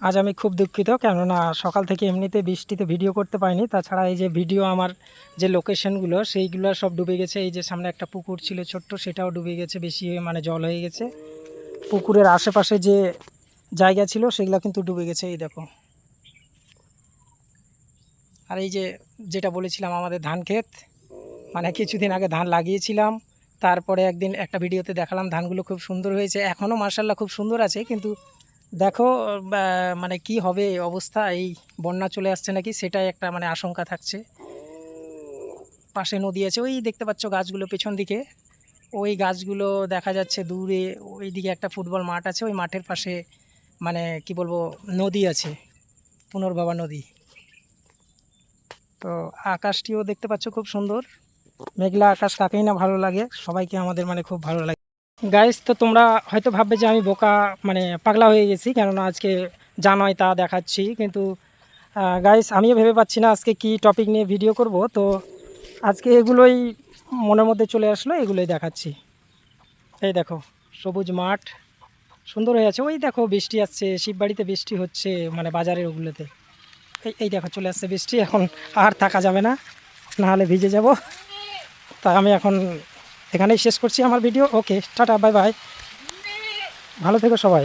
আজ আমি খুব দুঃখিত, কেননা সকাল থেকে এমনিতে বৃষ্টিতে ভিডিও করতে পারিনি। তাছাড়া এই যে ভিডিও আমার যে লোকেশনগুলো সেইগুলো সব ডুবে গেছে। এই যে সামনে একটা পুকুর ছিল ছোট্ট, সেটাও ডুবে গেছে, বেশি মানে জল হয়ে গেছে। পুকুরের আশেপাশে যে জায়গা ছিল, সেগুলো কিন্তু ডুবে গেছে, এই দেখো। আর এই যে যেটা বলেছিলাম, আমাদের ধান ক্ষেত মানে কিছুদিন আগে ধান লাগিয়েছিলাম। তারপরে একদিন একটা ভিডিওতে দেখালাম, ধানগুলো খুব সুন্দর হয়েছে। এখনও মার্শাল্লাহ খুব সুন্দর আছে, কিন্তু দেখো মানে কি হবে অবস্থা? এই বন্যা চলে আসছে নাকি? সেটাই একটা মানে আশঙ্কা থাকছে। পাশে নদী আছে, ওই দেখতে পাচ্ছ গাছগুলো পেছন দিকে। ওই গাছগুলো দেখা যাচ্ছে দূরে ওই দিকে একটা ফুটবল মাঠ আছে, ওই মাঠের পাশে মানে কি বলব, নদী আছে পুনর্বাবা নদী। তো আকাশটিও দেখতে পাচ্ছ খুব সুন্দর। মেঘলা আকাশ, কাকেই না ভালো লাগে, সবাইকে আমাদের মানে খুব ভালো লাগে। গাইস তো তোমরা হয়তো ভাববে যে আমি বোকা মানে পাগলা হয়ে গেছি, কেননা আজকে যা নয় তা দেখাচ্ছি। কিন্তু গাইস আমিও ভেবে পাচ্ছি না আজকে কি টপিক নিয়ে ভিডিও করব। তো আজকে এগুলোই মনের মধ্যে চলে আসলো, এগুলোই দেখাচ্ছি। এই দেখো, সবুজ মাঠ, সুন্দর হয়ে আছে। ওই দেখো, বৃষ্টি আসছে, শিববাড়িতে বৃষ্টি হচ্ছে মানে বাজারের ওগুলোতে। এই এই দেখো, চলে আসছে বৃষ্টি, এখন আর থাকা যাবে না, নাহলে ভিজে যাব। তা আমি এখন এখানেই শেষ করছি আমার video. Okay tata bye bye ভালো থেকো সবাই।